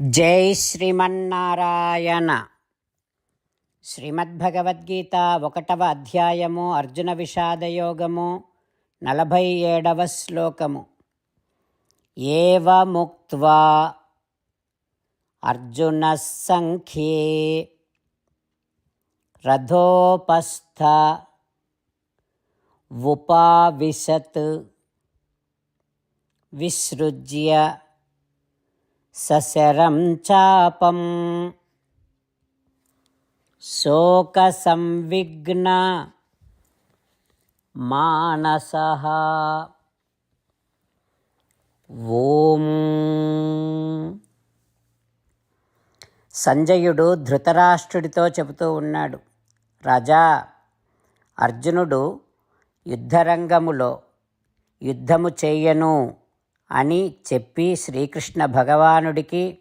జై శ్రీమన్నారాయణ. శ్రీమద్భగవద్గీత ఒకటవ అధ్యాయము అర్జున విషాదయోగము నలభై ఏడవ శ్లోకము. ఏవముక్త్వా? అర్జున సంఖ్యే. రథోపస్థ. ఉపావిశత్. విసృజ్య. సశరం చాపం. శోక సంవిఘ్న మానస. ఓం. సంజయుడు ధృతరాష్ట్రుడితో చెబుతూ ఉన్నాడు. రాజా అర్జునుడు యుద్ధరంగములో యుద్ధము చేయను. అని చెప్పి శ్రీకృష్ణ భగవానుడికి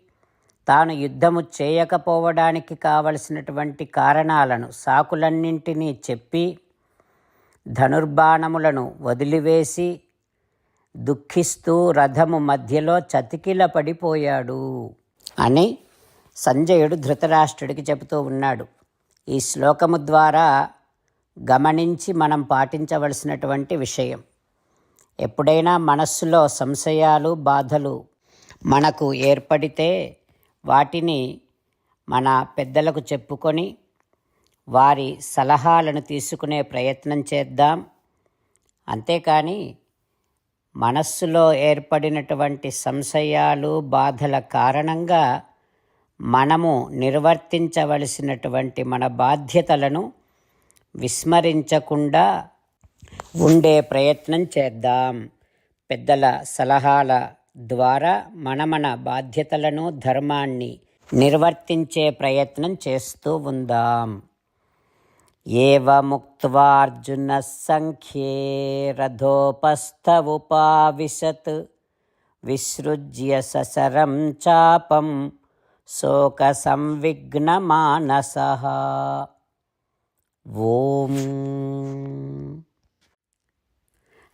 తాను యుద్ధము చేయకపోవడానికి కావలసినటువంటి కారణాలను సాకులన్నింటినీ చెప్పి ధనుర్బాణములను వదిలివేసి దుఃఖిస్తూ రథము మధ్యలో చతికిల పడిపోయాడు అని సంజయుడు ధృతరాష్ట్రుడికి చెబుతూ ఉన్నాడు. ఈ శ్లోకము ద్వారా గమనించి మనం పాటించవలసినటువంటి విషయం. ఎప్పుడైనా మనస్సులో సంశయాలు బాధలు మనకు ఏర్పడితే వాటిని మన పెద్దలకు చెప్పుకొని వారి సలహాలను తీసుకునే ప్రయత్నం చేద్దాం. అంతేకాని మనస్సులో ఏర్పడినటువంటి సంశయాలు బాధల కారణంగా మనము నిర్వర్తించవలసినటువంటి మన బాధ్యతలను విస్మరించకుండా ఉండే ప్రయత్నం చేద్దాం. పెద్దల సలహాల ద్వారా మన మన బాధ్యతలను ధర్మాన్ని నిర్వర్తించే ప్రయత్నం చేస్తూ ఉందాం. ఏవముక్వార్జున సంఖ్యే రథోపస్థ ఉపావిశత్ విసృజ్య ససరం చాపం శోక సంవిఘ్న మానస ఓం.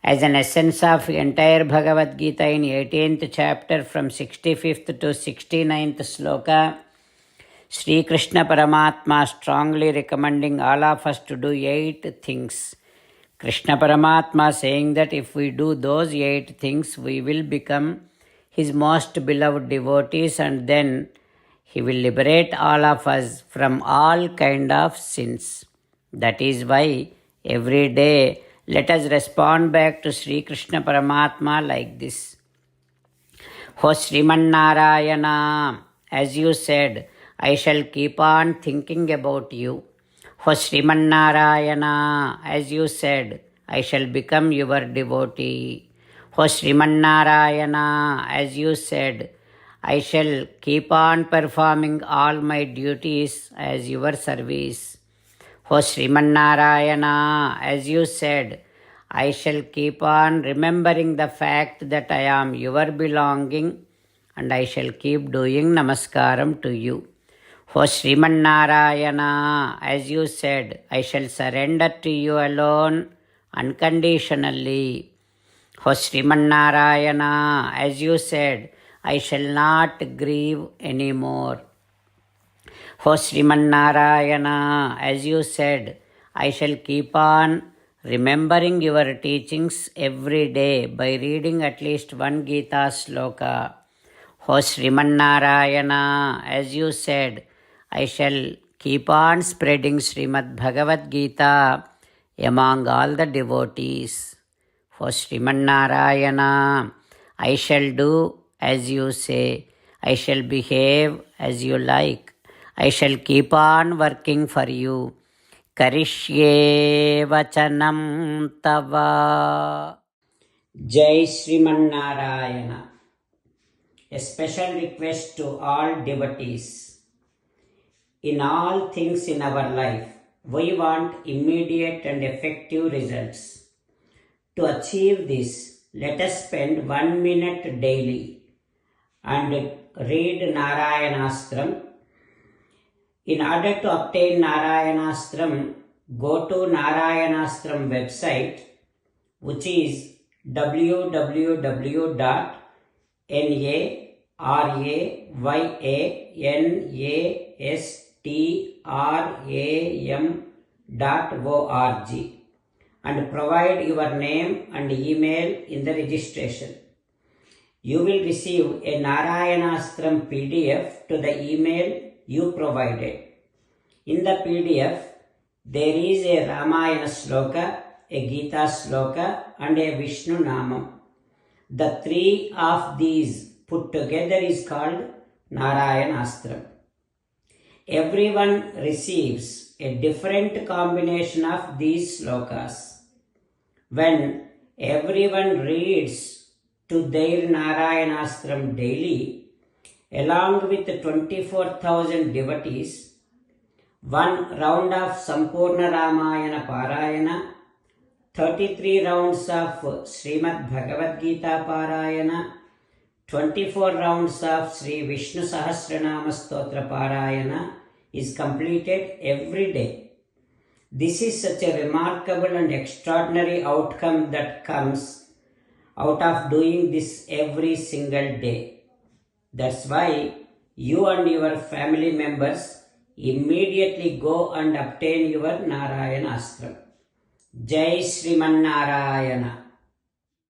As an essence of entire Bhagavad Gita in 18th chapter from 65th to 69th sloka, Sri Krishna Paramatma strongly recommending all of us to do eight things. Krishna Paramatma saying that if we do those eight things, we will become his most beloved devotees and then he will liberate all of us from all kind of sins. That is why every day let us respond back to Sri Krishna Paramatma like this. O Sriman as you said, I shall keep on thinking about you. O Sriman as you said, I shall become your devotee. O Sriman as you said, I shall keep on performing all my duties as your service. O Sriman as you said, I shall keep on remembering the fact that I am your belonging and I shall keep doing namaskaram to you. O Sriman as you said, I shall surrender to you alone unconditionally. O Sriman as you said, I shall not grieve anymore. O Sriman as you said, I shall keep on remembering your teachings every day by reading at least one Gita sloka. O Sriman as you said, I shall keep on spreading Srimad Bhagavad Gita among all the devotees. O Sriman I shall do as you say, I shall behave as you like. I shall keep on working for you. Karishye vachanam tava. Jai Sriman A special request to all devotees. In all things in our life, we want immediate and effective results. To achieve this, let us spend one minute daily and read Narayanastram in order to obtain Narayanastram, go to Narayanastram website, which is www.narayanastram Y A N A S T R A M dot O R G and provide your name and email in the registration. You will receive a Narayanastram PDF to the email you provided. In the PDF, there is a Ramayana sloka, a Gita sloka, and a Vishnu Namam. The three of these put together is called Narayanastram. Everyone receives a different combination of these slokas. When everyone reads to their Narayanastram daily, along with 24,000 devotees, one round of Sampurna Ramayana Parayana, 33 rounds of Srimad Bhagavad Gita Parayana, 24 rounds of Sri Vishnu Sahasranama Stotra Parayana is completed every day. This is such a remarkable and extraordinary outcome that comes out of doing this every single day. That's why you and your family members immediately go and obtain your Narayana Astram. Jai Sriman Narayana.